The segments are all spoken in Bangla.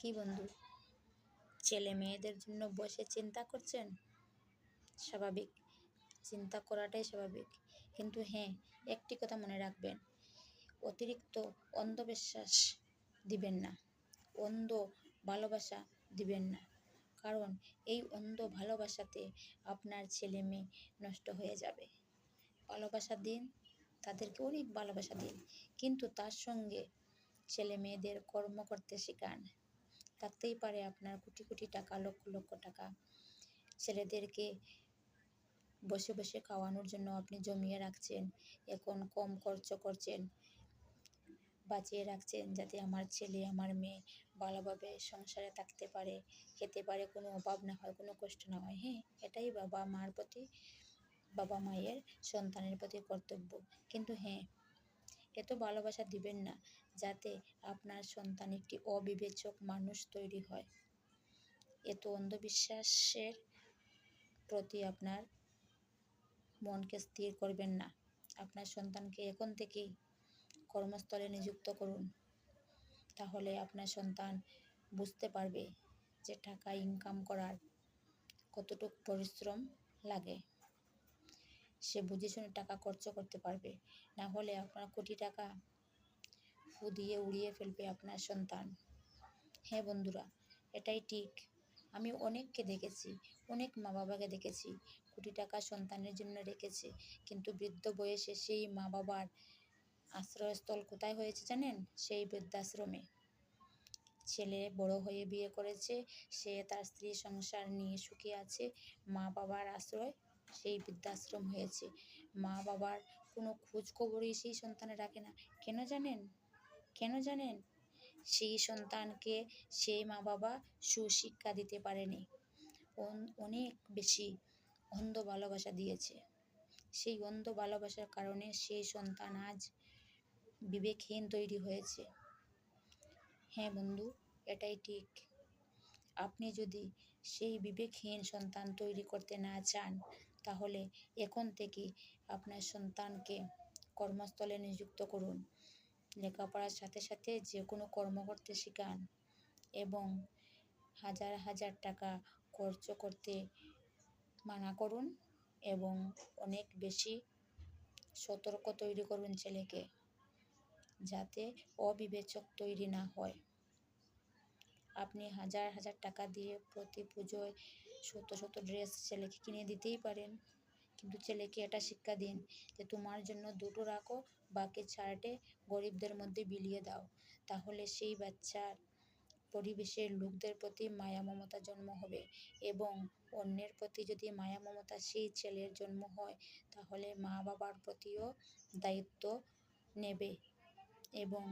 কি বন্ধু? ছেলে মেয়েদের জন্য বসে চিন্তা করছেন? স্বাভাবিক। চিন্তা করাটাই স্বাভাবিক। কিন্তু হ্যাঁ একটি কথা মনে রাখবেন। অতিরিক্ত অন্ধবিশ্বাস দিবেন না। অন্ধ ভালোবাসা দিবেন না। কারণ এই অন্ধ ভালোবাসাতে আপনার ছেলে মেয়ে নষ্ট হয়ে যাবে। ভালোবাসা দিন, তাদেরকে অনেক ভালোবাসা দিন। কিন্তু তার সঙ্গে ছেলে মেয়েদের কর্ম করতে শেখান। থাকতেই পারে আপনার কোটি কোটি টাকা, লক্ষ লক্ষ টাকা ছেলেদেরকে বসে বসে খাওয়ানোর জন্য আপনি জমিয়ে রাখছেন, এখন কম খরচ করছেন, বাঁচিয়ে রাখছেন যাতে আমার ছেলে, আমার মেয়ে ভালোভাবে সংসারে থাকতে পারে, খেতে পারে, কোনো অভাব না হয়, কোনো কষ্ট না হয়। হ্যাঁ এটাই বাবা মার প্রতি, বাবা মায়ের সন্তানের প্রতি কর্তব্য। কিন্তু হ্যাঁ এত ভালোবাসা দিবেন না, যাতে আপনার সন্তান একটি অবিবেচক মানুষ তৈরি হয়। এত অন্ধবিশ্বাসের প্রতি আপনার মনকে স্থির করবেন না। আপনার সন্তানকে এখন থেকেই কর্মস্থলে নিযুক্ত করুন। তাহলে আপনার সন্তান বুঝতে পারবে যে টাকা ইনকাম করার কতটুকু পরিশ্রম লাগে। সে বুঝে শুনে টাকা খরচ করতে পারবে। না হলে আপনার কোটি টাকা ফু দিয়ে উড়িয়ে ফেলবে আপনার সন্তান। হ্যাঁ বন্ধুরা, এটাই ঠিক। আমি অনেককে দেখেছি, অনেক মা বাবাকে দেখেছি, কোটি টাকা সন্তানের জন্য রেখেছে। কিন্তু বৃদ্ধ বয়সে সেই মা বাবার আশ্রয়স্থল কোথায় হয়েছে জানেন? সেই বৃদ্ধাশ্রমে। ছেলে বড় হয়ে বিয়ে করেছে, সে তার স্ত্রী সংসার নিয়ে সুখে আছে মা বাবার আশ্রয় সেই বৃদ্ধাশ্রম হয়েছে। মা বাবার কোনো খোঁজ খবরই সেই সন্তানে রাখে না। কেন জানেন? কেন জানেন? সেই সন্তানকে সেই মা বাবা সুশিক্ষা দিতে পারেনি। অনেক বেশি অন্ধ ভালোবাসা দিয়েছে। সেই অন্ধ ভালোবাসার কারণে সেই সন্তান আজ বিবেকহীন তৈরি হয়েছে। হ্যাঁ বন্ধু, এটাই ঠিক। আপনি যদি সেই বিবেকহীন সন্তান তৈরি করতে না চান তাহলে এখন থেকে আপনার সন্তানকে কর্মস্থলে নিযুক্ত করুন। লেখাপড়ার সাথে সাথে যে কোনো কর্ম করতে শেখান এবং হাজার হাজার টাকা খরচ করতে মানা করুন এবং অনেক বেশি সতর্ক তৈরি করুন ছেলেকে যাতে অবিবেচক তৈরি না হয়। আপনি হাজার হাজার টাকা দিয়ে প্রতি পুজোয় শত শত ড্রেস ছেলেকে কিনে দিতেই পারেন। কিন্তু ছেলেকে এটা শিক্ষা দিন যে তোমার জন্য দুটো রাখো, বাকি চারটে গরিবদের মধ্যে বিলিয়ে দাও। তাহলে সেই বাচ্চার পরিবেশের লোকদের প্রতি মায়া মমতা জন্ম হবে এবং অন্যের প্রতি যদি মায়া মমতা সেই ছেলের জন্ম হয়, তাহলে মা বাবার প্রতিও দায়িত্ব নেবে এবং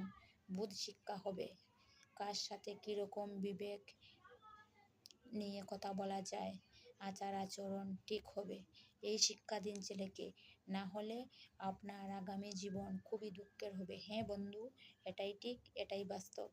বুধ শিক্ষা হবে। কার সাথে কীরকম বিবেক নিয়ে কথা বলা যায়। আচার আচরণ ঠিক হবে। এই শিক্ষা দিন ছেলেকে। না হলে আপনার আগামী জীবন খুবই দুঃখের হবে। হ্যাঁ বন্ধু, এটাই ঠিক, এটাই বাস্তব।